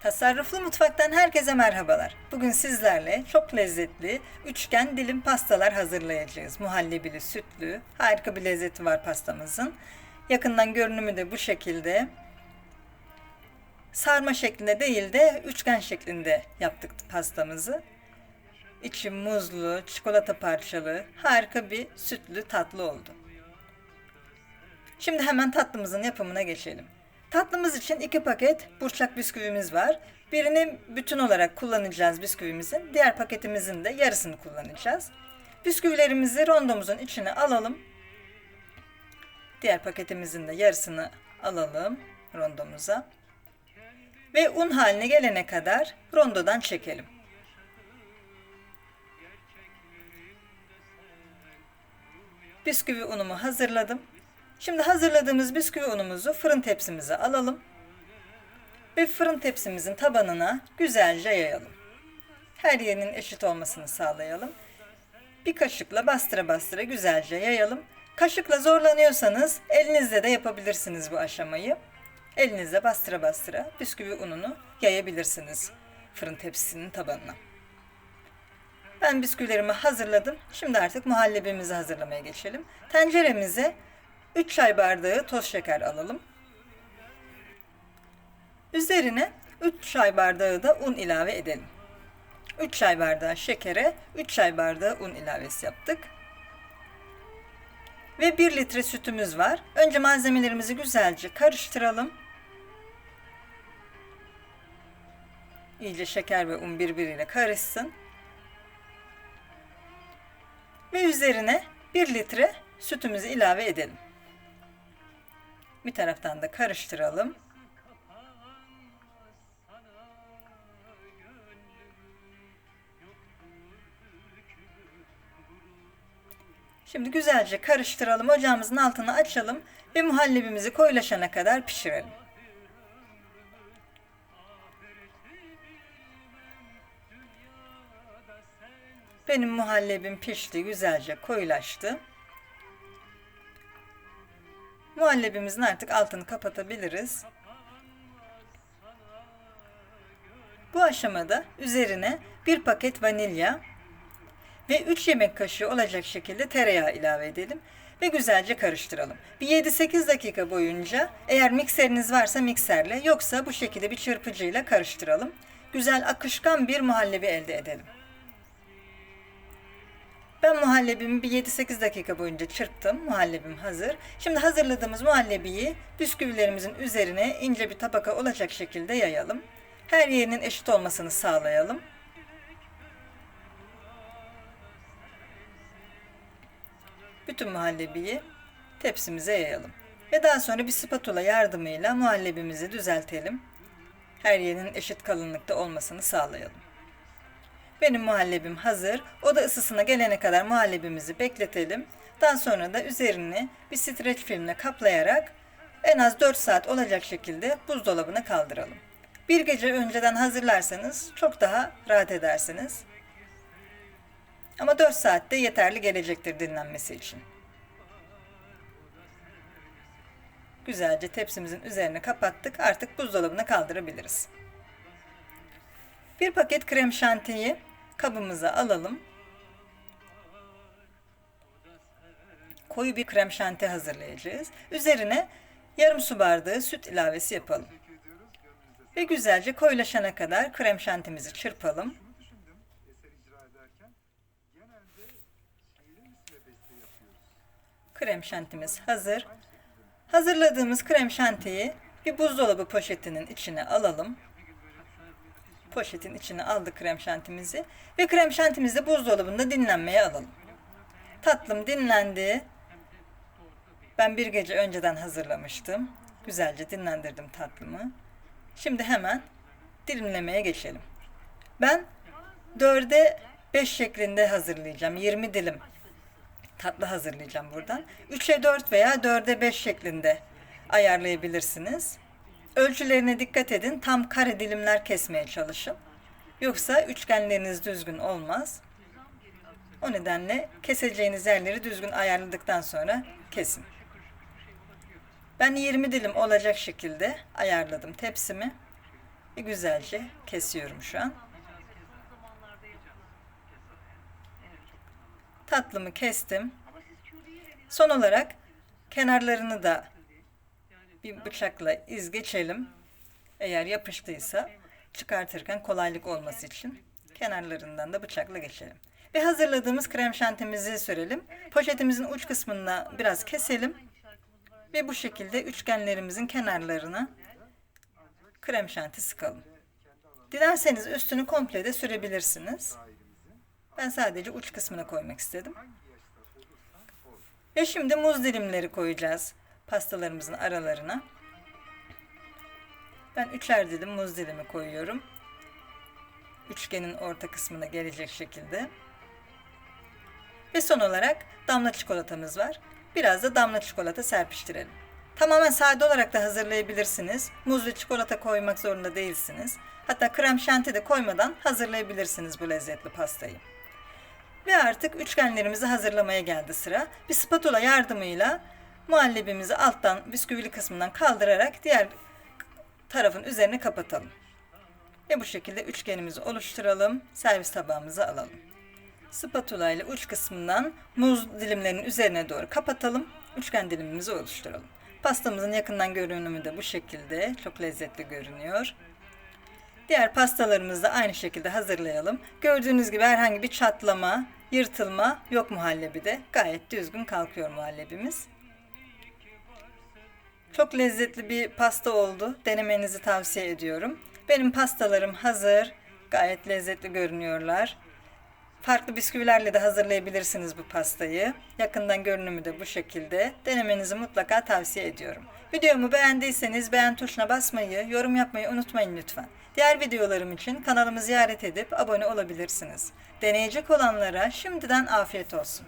Tasarruflu Mutfak'tan herkese merhabalar. Bugün sizlerle çok lezzetli üçgen dilim pastalar hazırlayacağız. Muhallebili, sütlü, harika bir lezzeti var pastamızın. Yakından görünümü de bu şekilde. Sarma şeklinde değil de üçgen şeklinde yaptık pastamızı. İçi muzlu, çikolata parçalı, harika bir sütlü tatlı oldu. Şimdi hemen tatlımızın yapımına geçelim. Tatlımız için iki paket burçak bisküvimiz var. Birini bütün olarak kullanacağız bisküvimizin. Diğer paketimizin de yarısını kullanacağız. Bisküvilerimizi rondomuzun içine alalım. Diğer paketimizin de yarısını alalım rondomuza. Ve un haline gelene kadar rondodan çekelim. Bisküvi unumu hazırladım. Şimdi hazırladığımız bisküvi unumuzu fırın tepsimize alalım. Ve fırın tepsimizin tabanına güzelce yayalım. Her yerinin eşit olmasını sağlayalım. Bir kaşıkla bastıra bastıra güzelce yayalım. Kaşıkla zorlanıyorsanız elinizle de yapabilirsiniz bu aşamayı. Elinizle bastıra bastıra bisküvi ununu yayabilirsiniz fırın tepsisinin tabanına. Ben bisküvilerimi hazırladım. Şimdi artık muhallebimizi hazırlamaya geçelim. Tenceremize 3 çay bardağı toz şeker alalım. Üzerine 3 çay bardağı da un ilave edelim. 3 çay bardağı şekere 3 çay bardağı un ilavesi yaptık. Ve 1 litre sütümüz var. Önce malzemelerimizi güzelce karıştıralım. İyice şeker ve un birbiriyle karışsın. Ve üzerine 1 litre sütümüzü ilave edelim. Bir taraftan da karıştıralım. Şimdi güzelce karıştıralım. Ocağımızın altını açalım ve muhallebimizi koyulaşana kadar pişirelim. Benim muhallebim pişti, güzelce koyulaştı. Muhallebimizin artık altını kapatabiliriz. Bu aşamada üzerine bir paket vanilya ve 3 yemek kaşığı olacak şekilde tereyağı ilave edelim ve güzelce karıştıralım. Bir 7-8 dakika boyunca eğer mikseriniz varsa mikserle yoksa bu şekilde bir çırpıcıyla karıştıralım. Güzel akışkan bir muhallebi elde edelim. Ben muhallebimi bir 7-8 dakika boyunca çırptım. Muhallebim hazır. Şimdi hazırladığımız muhallebiyi bisküvilerimizin üzerine ince bir tabaka olacak şekilde yayalım. Her yerinin eşit olmasını sağlayalım. Bütün muhallebiyi tepsimize yayalım. Ve daha sonra bir spatula yardımıyla muhallebimizi düzeltelim. Her yerinin eşit kalınlıkta olmasını sağlayalım. Benim muhallebim hazır. Oda ısısına gelene kadar muhallebimizi bekletelim. Daha sonra da üzerini bir streç filmle kaplayarak en az 4 saat olacak şekilde buzdolabına kaldıralım. Bir gece önceden hazırlarsanız çok daha rahat edersiniz. Ama 4 saatte yeterli gelecektir dinlenmesi için. Güzelce tepsimizin üzerine kapattık. Artık buzdolabına kaldırabiliriz. Bir paket krem şantiyi kabımıza alalım. Koyu bir krem şanti hazırlayacağız. Üzerine yarım su bardağı süt ilavesi yapalım. Ve güzelce koyulaşana kadar krem şantimizi çırpalım. Krem şantimiz hazır. Hazırladığımız krem şantiyi bir buzdolabı poşetinin içine alalım poşetin içine aldık krem şantimizi ve krem şantimizi buzdolabında dinlenmeye alalım. Tatlım dinlendi. Ben bir gece önceden hazırlamıştım. Güzelce dinlendirdim tatlımı. Şimdi hemen dilimlemeye geçelim. Ben 4'e 5 şeklinde hazırlayacağım. 20 dilim tatlı hazırlayacağım buradan. 3'e 4 veya 4'e 5 şeklinde ayarlayabilirsiniz. Ölçülerine dikkat edin. Tam kare dilimler kesmeye çalışın. Yoksa üçgenleriniz düzgün olmaz. O nedenle keseceğiniz yerleri düzgün ayarladıktan sonra kesin. Ben 20 dilim olacak şekilde ayarladım tepsimi. Bir güzelce kesiyorum şu an. Tatlımı kestim. Son olarak kenarlarını da bir bıçakla iz geçelim. Eğer yapıştıysa çıkartırken kolaylık olması için kenarlarından da bıçakla geçelim. Ve hazırladığımız krem şantimizi sürelim. Poşetimizin uç kısmına biraz keselim. Ve bu şekilde üçgenlerimizin kenarlarına krem şanti sıkalım. Dilerseniz üstünü komple de sürebilirsiniz. Ben sadece uç kısmına koymak istedim. Ve şimdi muz dilimleri koyacağız pastalarımızın aralarına. Ben üçer dilim muz dilimi koyuyorum. Üçgenin orta kısmına gelecek şekilde. Ve son olarak damla çikolatamız var. Biraz da damla çikolata serpiştirelim. Tamamen sade olarak da hazırlayabilirsiniz. Muz ve çikolata koymak zorunda değilsiniz. Hatta krem şanti de koymadan hazırlayabilirsiniz bu lezzetli pastayı. Ve artık üçgenlerimizi hazırlamaya geldi sıra. Bir spatula yardımıyla muhallebimizi alttan bisküvili kısmından kaldırarak diğer tarafın üzerine kapatalım. Ve bu şekilde üçgenimizi oluşturalım. Servis tabağımıza alalım. Spatula ile uç kısmından muz dilimlerinin üzerine doğru kapatalım. Üçgen dilimimizi oluşturalım. Pastamızın yakından görünümü de bu şekilde. Çok lezzetli görünüyor. Diğer pastalarımızı da aynı şekilde hazırlayalım. Gördüğünüz gibi herhangi bir çatlama, yırtılma yok muhallebide. Gayet düzgün kalkıyor muhallebimiz. Çok lezzetli bir pasta oldu. Denemenizi tavsiye ediyorum. Benim pastalarım hazır. Gayet lezzetli görünüyorlar. Farklı bisküvilerle de hazırlayabilirsiniz bu pastayı. Yakından görünümü de bu şekilde. Denemenizi mutlaka tavsiye ediyorum. Videomu beğendiyseniz beğen tuşuna basmayı, yorum yapmayı unutmayın lütfen. Diğer videolarım için kanalımı ziyaret edip abone olabilirsiniz. Deneyecek olanlara şimdiden afiyet olsun.